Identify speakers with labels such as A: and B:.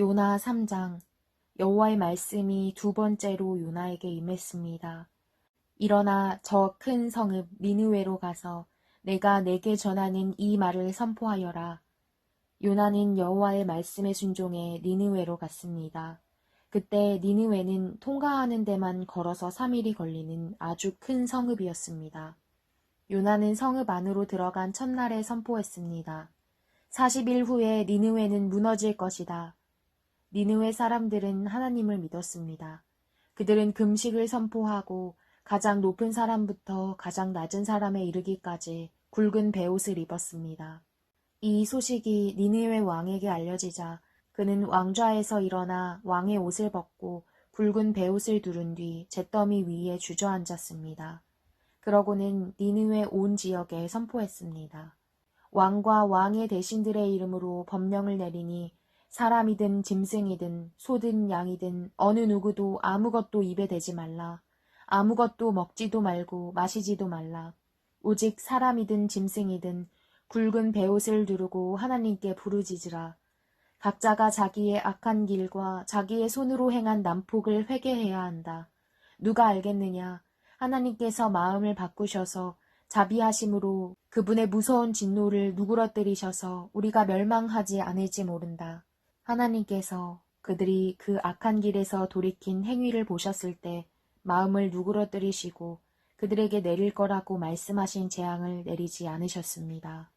A: 요나 3장 여호와의 말씀이 두 번째로 요나에게 임했습니다. 일어나 저 큰 성읍 니느웨로 가서 내가 내게 전하는 이 말을 선포하여라. 요나는 여호와의 말씀에 순종해 니느웨로 갔습니다. 그때 니느웨는 통과하는 데만 걸어서 3일이 걸리는 아주 큰 성읍이었습니다. 요나는 성읍 안으로 들어간 첫날에 선포했습니다. 40일 후에 니느웨는 무너질 것이다. 니느웨 사람들은 하나님을 믿었습니다. 그들은 금식을 선포하고 가장 높은 사람부터 가장 낮은 사람에 이르기까지 굵은 베옷을 입었습니다. 이 소식이 니느웨 왕에게 알려지자 그는 왕좌에서 일어나 왕의 옷을 벗고 굵은 베옷을 두른 뒤 잿더미 위에 주저앉았습니다. 그러고는 니느웨 온 지역에 선포했습니다. 왕과 왕의 대신들의 이름으로 법령을 내리니 사람이든 짐승이든 소든 양이든 어느 누구도 아무것도 입에 대지 말라. 아무것도 먹지도 말고 마시지도 말라. 오직 사람이든 짐승이든 굵은 베옷을 두르고 하나님께 부르짖으라. 각자가 자기의 악한 길과 자기의 손으로 행한 난폭을 회개해야 한다. 누가 알겠느냐? 하나님께서 마음을 바꾸셔서 자비하심으로 그분의 무서운 진노를 누그러뜨리셔서 우리가 멸망하지 않을지 모른다. 하나님께서 그들이 그 악한 길에서 돌이킨 행위를 보셨을 때 마음을 누그러뜨리시고 그들에게 내릴 거라고 말씀하신 재앙을 내리지 않으셨습니다.